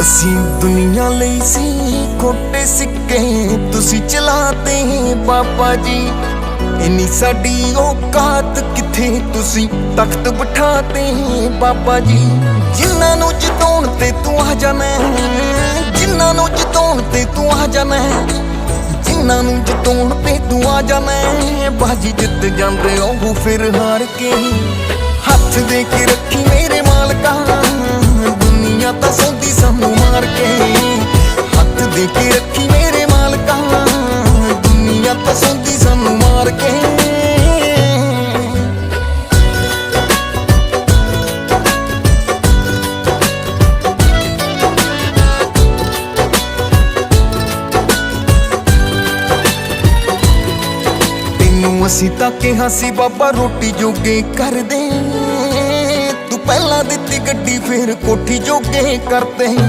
ਅਸੀਂ ਦੁਨੀਆ ਲਈ ਸੀ, ਖੋਟੇ ਸਿੱਕੇ ਤੁਸੀਂ ਚਲਾਤੇ ਬਾਬਾ ਜੀ। ਇੰਨੀ ਸਾਡੀ ਔਕਾਤ ਕਿੱਥੇ ਤੁਸੀਂ ਤਖਤ ਬਿਠਾਤੇ ਬਾਬਾ ਜੀ। ਜਿਨ੍ਹਾਂ ਨੂੰ ਜਿਤਾਉਣ ਤੇ ਤੂੰ ਆ ਜਾਣਾ ਜਿਨ੍ਹਾਂ ਨੂੰ ਜਿਤਾਉਣ ਤੇ ਤੂੰ ਆ ਜਾਣਾ ਜਿਨ੍ਹਾਂ ਨੂੰ ਜਿਤਾਉਣ ਤੇ ਤੂੰ ਆ ਜਾਣਾ ਬਾਜੀ ਜਿੱਤ ਜਾਂਦੇ ਉਹ ਫਿਰ ਹਾਰ ਕੇ ਹੱਥ ਦੇ ਕੇ ਦੇ ਕੇ ਰੱਖੀ ਮੇਰੇ ਮਾਲਕਾ, ਦੁਨੀਆ ਪਸੰਦੀ ਸਾਨੂੰ ਮਾਰ ਕੇ। ਤੈਨੂੰ ਅਸੀਂ ਤਾਂ ਕਿਹਾ ਸੀ, ਬਾਬਾ, ਰੋਟੀ ਜੋਗੇ ਕਰ ਦੇ ਤੂੰ ਪਹਿਲਾਂ ਦਿੱਤੀ ਗੱਡੀ, ਫੇਰ ਕੋਠੀ ਜੋਗੇ ਕਰਤੇ